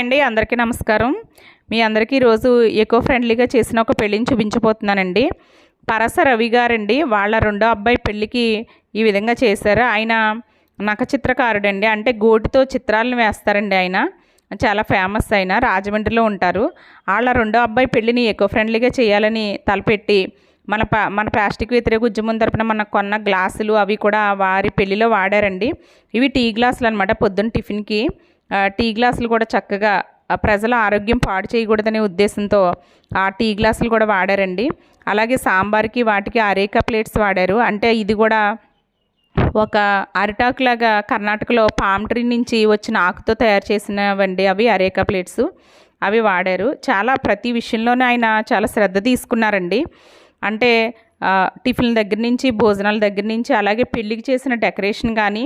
అండి అందరికీ నమస్కారం. మీ అందరికీ ఈరోజు ఎకో ఫ్రెండ్లీగా చేసిన ఒక పెళ్ళిని చూపించబోతున్నానండి. పరస రవి గారండి వాళ్ళ రెండో అబ్బాయి పెళ్ళికి ఈ విధంగా చేశారు. ఆయన నఖచిత్రకారుడండి అంటే గోటితో చిత్రాలను వేస్తారండి ఆయన. చాలా ఫేమస్ అయిన రాజమండ్రిలో ఉంటారు. వాళ్ళ రెండో అబ్బాయి పెళ్ళిని ఎకో ఫ్రెండ్లీగా చేయాలని తలపెట్టి మన ప మన ప్లాస్టిక్ వ్యతిరేక ఉద్యమం తరపున మన కొన్న గ్లాసులు అవి కూడా వారి పెళ్ళిలో వాడారండి. ఇవి టీ గ్లాసులు అనమాట పొద్దున్న టిఫిన్కి. టీ గ్లాసులు కూడా చక్కగా ప్రజల ఆరోగ్యం పాడు చేయకూడదనే ఉద్దేశంతో ఆ టీ గ్లాసులు కూడా వాడారండి. అలాగే సాంబార్కి వాటికి అరేకా ప్లేట్స్ వాడారు. అంటే ఇది కూడా ఒక అరిటాకులాగా కర్ణాటకలో పామ్ ట్రీ నుంచి వచ్చిన ఆకుతో తయారు చేసినవండి అవి అరేకా ప్లేట్స్. అవి వాడారు. చాలా ప్రతి విషయంలోనే ఆయన చాలా శ్రద్ధ తీసుకున్నారండి. అంటే టిఫిన్ దగ్గర నుంచి భోజనాల దగ్గర నుంచి అలాగే పెళ్ళికి చేసిన డెకరేషన్ కానీ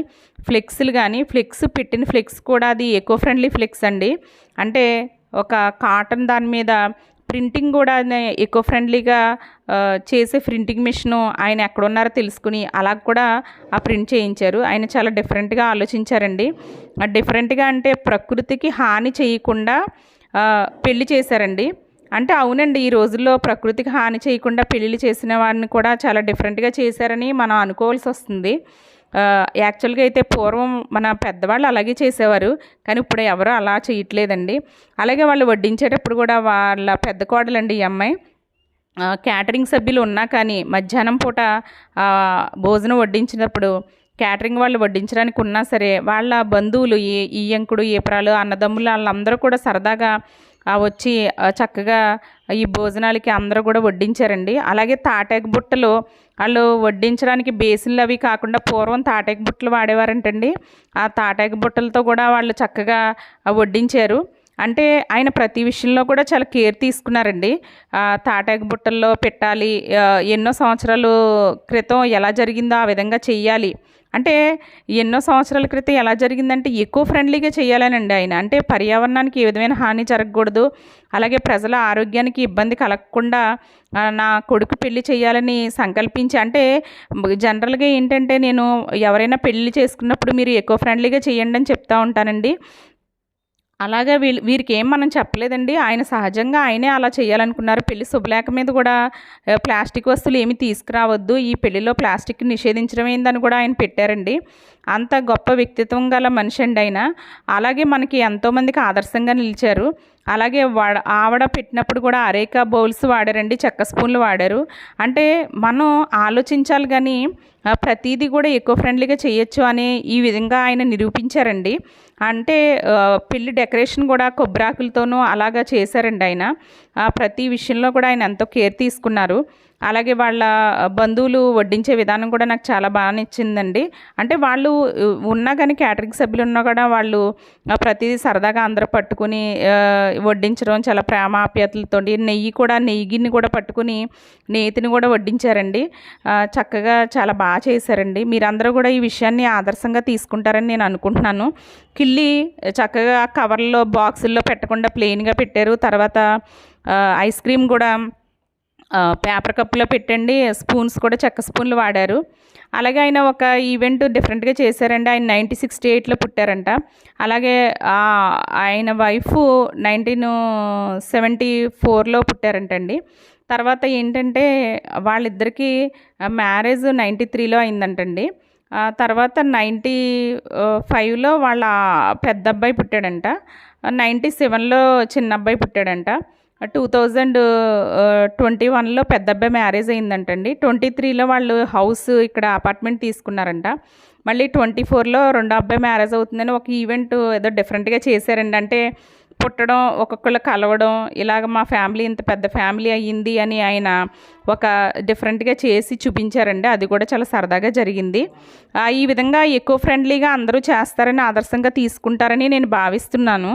ఫ్లెక్స్లు కానీ ఫ్లెక్స్ పెట్టిన ఫ్లెక్స్ కూడా అది ఎకో ఫ్రెండ్లీ ఫ్లెక్స్ అండి. అంటే ఒక కాటన్ దాని మీద ప్రింటింగ్ కూడా ఎకో ఫ్రెండ్లీగా చేసే ప్రింటింగ్ మిషన్ ఆయన ఎక్కడున్నారో తెలుసుకుని అలా కూడా ఆ ప్రింట్ చేయించారు. ఆయన చాలా డిఫరెంట్గా ఆలోచించారండి. డిఫరెంట్గా అంటే ప్రకృతికి హాని చేయకుండా పెళ్ళి చేశారండి. అంటే అవునండి ఈ రోజుల్లో ప్రకృతికి హాని చేయకుండా పెళ్ళిళ్ళు చేసిన వారిని కూడా చాలా డిఫరెంట్గా చేశారని మనం అనుకోవాల్సి వస్తుంది. యాక్చువల్గా అయితే పూర్వం మన పెద్దవాళ్ళు అలాగే చేసేవారు కానీ ఇప్పుడు ఎవరు అలా చేయట్లేదండి. అలాగే వాళ్ళు వడ్డించేటప్పుడు కూడా వాళ్ళ పెద్ద కోడలండి ఈ అమ్మాయి. క్యాటరింగ్ సభ్యులు ఉన్నా కానీ మధ్యాహ్నం పూట భోజనం వడ్డించినప్పుడు క్యాటరింగ్ వాళ్ళు వడ్డించడానికి ఉన్నా సరే వాళ్ళ బంధువులు ఈ ఈయంకుడు ఈప్రాలు అన్నదమ్ములు వాళ్ళందరూ కూడా సరదాగా వచ్చి చక్కగా ఈ భోజనాలకి అందరూ కూడా వడ్డించారండి. అలాగే తాటాకు బుట్టలు వాళ్ళు వడ్డించడానికి బేసిన్లు అవి కాకుండా పూర్వం తాటాకు బుట్టలు వాడేవారంటండి. ఆ తాటాకు బుట్టలతో కూడా వాళ్ళు చక్కగా వడ్డించారు. అంటే ఆయన ప్రతి విషయంలో కూడా చాలా కేర్ తీసుకున్నారండి. తాటాకు బుట్టల్లో పెట్టాలి ఎన్నో సంవత్సరాలు క్రితం ఎలా జరిగిందో ఆ విధంగా చెయ్యాలి అంటే ఎన్నో సంవత్సరాల క్రితం ఎలా జరిగిందంటే ఎక్కువ ఫ్రెండ్లీగా చేయాలనండి ఆయన. అంటే పర్యావరణానికి ఏ విధమైన హాని జరగకూడదు. అలాగే ప్రజల ఆరోగ్యానికి ఇబ్బంది కలగకుండా నా కొడుకు పెళ్ళి చేయాలని సంకల్పించి అంటే జనరల్గా ఏంటంటే నేను ఎవరైనా పెళ్ళి చేసుకున్నప్పుడు మీరు ఎక్కువ ఫ్రెండ్లీగా చేయండి అని చెప్తా ఉంటానండి. అలాగే వీళ్ళు వీరికి ఏం మనం చెప్పలేదండి. ఆయన సహజంగా ఆయనే అలా చేయాలనుకున్నారు. పెళ్ళి శుభలేఖ మీద కూడా ప్లాస్టిక్ వస్తువులు ఏమి తీసుకురావద్దు. ఈ పెళ్ళిలో ప్లాస్టిక్ నిషేధించడం ఏందని కూడా ఆయన పెట్టారండి. అంత గొప్ప వ్యక్తిత్వం గల మనిషి అండి ఆయన. అలాగే మనకి ఎంతోమందికి ఆదర్శంగా నిలిచారు. అలాగే వాడ ఆవిడ పెట్టినప్పుడు కూడా అరేకా బౌల్స్ వాడారండి చెక్క స్పూన్లు వాడారు. అంటే మనం ఆలోచించాలి కానీ ప్రతిదీ కూడా ఎక్కువ ఫ్రెండ్లీగా చేయొచ్చు అని ఈ విధంగా ఆయన నిరూపించారండి. అంటే పెళ్ళి డెకరేషన్ కూడా కొబ్బరాకులతోనూ అలాగా చేశారండి ఆయన. ప్రతి విషయంలో కూడా ఆయన ఎంతో కేర్ తీసుకున్నారు. అలాగే వాళ్ళ బంధువులు వడ్డించే విధానం కూడా నాకు చాలా బాగా నచ్చిందండి అంటే వాళ్ళు ఉన్నా కానీ క్యాటరింగ్ సభ్యులు ఉన్నా కూడా వాళ్ళు ప్రతిదీ సరదాగా అందరూ పట్టుకుని వడ్డించడం చాలా ప్రేమ ఆప్యాయతలతో నెయ్యి కూడా నెయ్యి గిన్నె కూడా పట్టుకుని నేతిని కూడా వడ్డించారండి. చక్కగా చాలా బాగా చేశారండి. మీరందరూ కూడా ఈ విషయాన్ని ఆదర్శంగా తీసుకుంటారని నేను అనుకుంటున్నాను. కిల్లి చక్కగా కవర్లో బాక్సుల్లో పెట్టకుండా ప్లెయిన్గా పెట్టారు. తర్వాత ఐస్ క్రీమ్ కూడా పేపర్ కప్పులో పెట్టండి స్పూన్స్ కూడా చెక్క స్పూన్లు వాడారు. అలాగే ఆయన ఒక ఈవెంట్ డిఫరెంట్గా చేశారండి ఆయన నైంటీ సిక్స్టీ ఎయిట్లో పుట్టారంట. అలాగే ఆయన వైఫ్ నైన్టీన్ సెవెంటీ ఫోర్లో పుట్టారంటండి. తర్వాత ఏంటంటే వాళ్ళిద్దరికీ మ్యారేజ్ నైంటీ త్రీలో అయిందంటండి. తర్వాత నైంటీ ఫైవ్లో వాళ్ళ పెద్ద అబ్బాయి పుట్టాడంట. నైంటీ సెవెన్లో చిన్న అబ్బాయి పుట్టాడంట. టూ థౌజండ్ ట్వంటీ వన్లో పెద్ద అబ్బాయి మ్యారేజ్ అయిందంటండి. ట్వంటీ త్రీలో వాళ్ళు హౌస్ ఇక్కడ అపార్ట్మెంట్ తీసుకున్నారంట. మళ్ళీ ట్వంటీ ఫోర్లో రెండో అబ్బాయి మ్యారేజ్ అవుతుందని ఒక ఈవెంట్ ఏదో డిఫరెంట్గా చేశారండి. అంటే పుట్టడం ఒక్కొక్కళ్ళు కలవడం ఇలాగ మా ఫ్యామిలీ ఇంత పెద్ద ఫ్యామిలీ అయ్యింది అని ఆయన ఒక డిఫరెంట్గా చేసి చూపించారండి. అది కూడా చాలా సరదాగా జరిగింది. ఈ విధంగా ఎక్కువ ఫ్రెండ్లీగా అందరూ చేస్తారని ఆదర్శంగా తీసుకుంటారని నేను భావిస్తున్నాను.